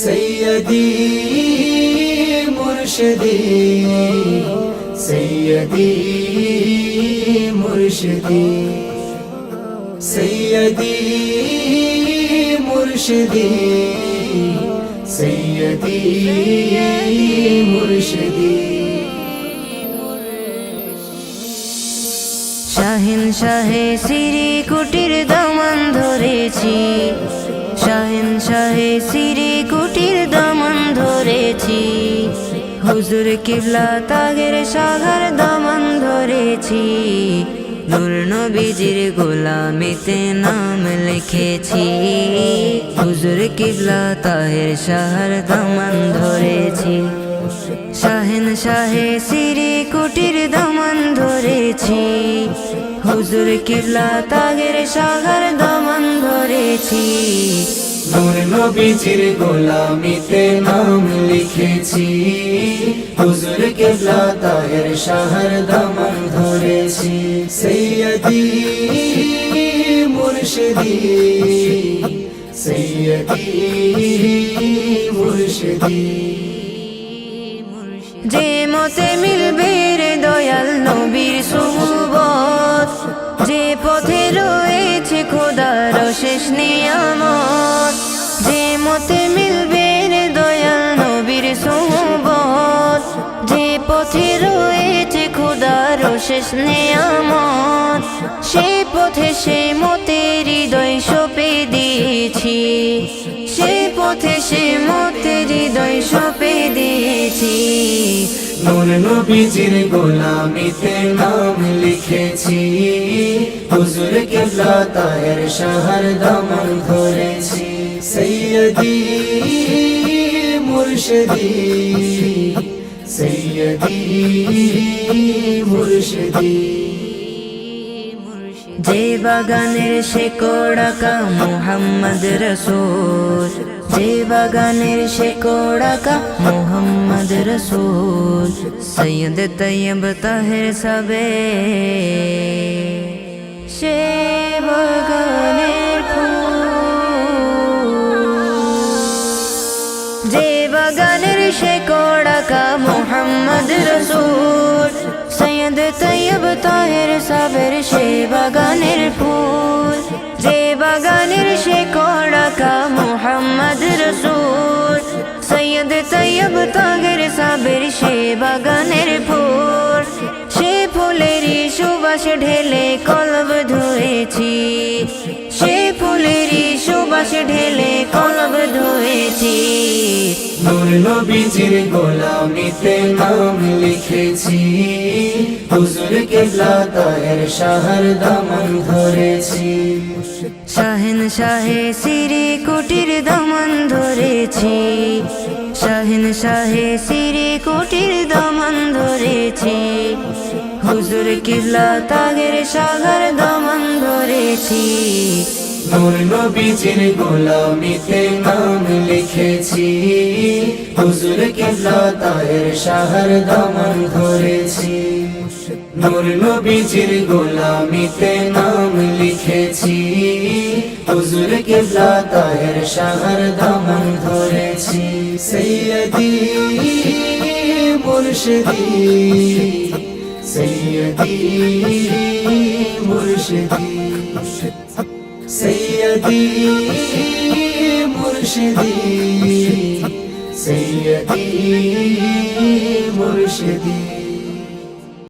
সৈয়দি মুর্শিদি সৈয়দি মুর্শিদি সৈয়দি মুর্শিদি সৈয়দি মুর্শিদি। শাহিন শাহে সিরি কুটির দামান ধরেছি। শাহিন শাহে সিরি কুটির দামান ধরেছি। হুজুর কিবলা তাগের সাগার দমন ধরেছি। নূর নবীজির গোলামিতে নাম লিখেছি। হুজুর কিবলা তাহের শাহর দমন ধরেছি। শাহেন শাহে সিরি কুটির দামান ধরেছি। হুজুর কিবলা তাগের সাগর দামান ধরেছি নূর নবীজির গোলামিতে নাম লিখেছি। হুজুর কেবলা তাহের শাহর দামান ধরেছি সৈয়দি মুর্শিদি সৈয়দি মুর্শিদি। যে মতে মিলবে রে দয়াল নবীর সুবত যে পথে রয়েছে খোদার শেষ নিয়ামত। যে মতে মিলবে দয়াল নবীর সুবত যে পথে রয়েছে খোদার শেষ নিয়ামত। সে পথে সে মতে হৃদয় সপে দিয়েছি। সে পথে সে মতে হৃদয় সপে দিয়েছি। নূর নবীজির গোলামিতে নাম লিখেছি। হুজুর কেবলা তাহের শাহর দামান ধরেছি সৈয়দি মুর্শিদি সৈয়দি মুর্শিদি। যে বাগানের সে কোড়াকা মোহাম্মদ রসুল। যে বাগানের সে কোড়াকা মোহাম্মদ রসুল সৈয়দ তৈয়ব তাহের সবে সে বাগানের যে বাগানের সে কোড়াকা মোহাম্মদ রসুল সৈয়দ তৈয়ব তাহের সাবের সে বাগানের ফুল যে বাগানের সে মোহাম্মদ রসুল সৈয়দ তৈয়ব তাহের সাবের সে বাগানের ফুল সে ফুলেরই সুবাস ঢেলে কলব ধুয়েছি সে ফুলেরই সুবাস ঢেলে কলব ধুয়েছি নবীজির গোলামিতে নাম লিখেছি হুজুর কেবলা তাহের শাহর দামান ধরেছি শাহেন শাহে সিরি কুটির দামান ধরেছি। শাহেন শাহে সিরি কুটির দামান ধরেছি। হুজুর কিবলা তাগের সাগর দামান ধরেছি। নূর নবীজির গোলামিতে নাম লিখেছি। হুজুর কেবলা তাহের শাহর দামান ধরেছি। নূর নবীজির গোলামিতে নাম লিখেছি। হুজুর কেবলা তাহের শাহর দামান ধরেছি। সৈয়দি মুর্শিদি সৈয়দি মুর্শিদি সৈয়দি মুর্শিদি সৈয়দি মুর্শিদি।